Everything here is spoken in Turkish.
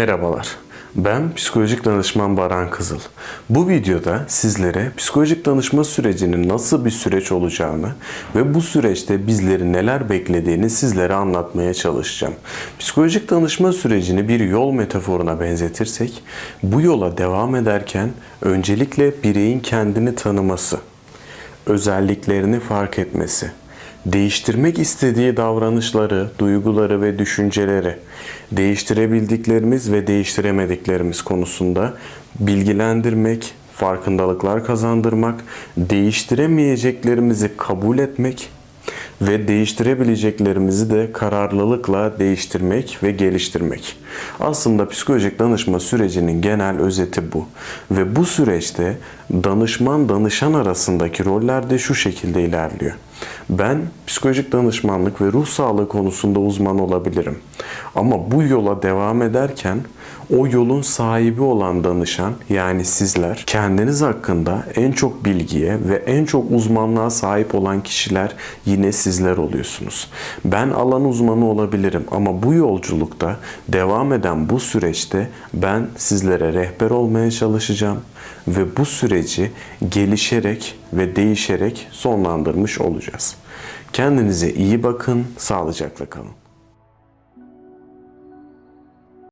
Merhabalar. Ben psikolojik danışman Baran Kızıl. Bu videoda sizlere psikolojik danışma sürecinin nasıl bir süreç olacağını ve bu süreçte bizleri neler beklediğini sizlere anlatmaya çalışacağım. Psikolojik danışma sürecini bir yol metaforuna benzetirsek, bu yola devam ederken öncelikle bireyin kendini tanıması, özelliklerini fark etmesi, değiştirmek istediği davranışları, duyguları ve düşünceleri, değiştirebildiklerimiz ve değiştiremediklerimiz konusunda bilgilendirmek, farkındalıklar kazandırmak, değiştiremeyeceklerimizi kabul etmek ve değiştirebileceklerimizi de kararlılıkla değiştirmek ve geliştirmek. Aslında psikolojik danışma sürecinin genel özeti bu. Ve bu süreçte danışman danışan arasındaki roller de şu şekilde ilerliyor. Ben psikolojik danışmanlık ve ruh sağlığı konusunda uzman olabilirim. Ama bu yola devam ederken o yolun sahibi olan danışan yani sizler kendiniz hakkında en çok bilgiye ve en çok uzmanlığa sahip olan kişiler yine sizler oluyorsunuz. Ben alan uzmanı olabilirim ama bu yolculukta devam eden bu süreçte ben sizlere rehber olmaya çalışacağım ve bu süreci gelişerek ve değişerek sonlandırmış olacağız. Kendinize iyi bakın, sağlıcakla kalın.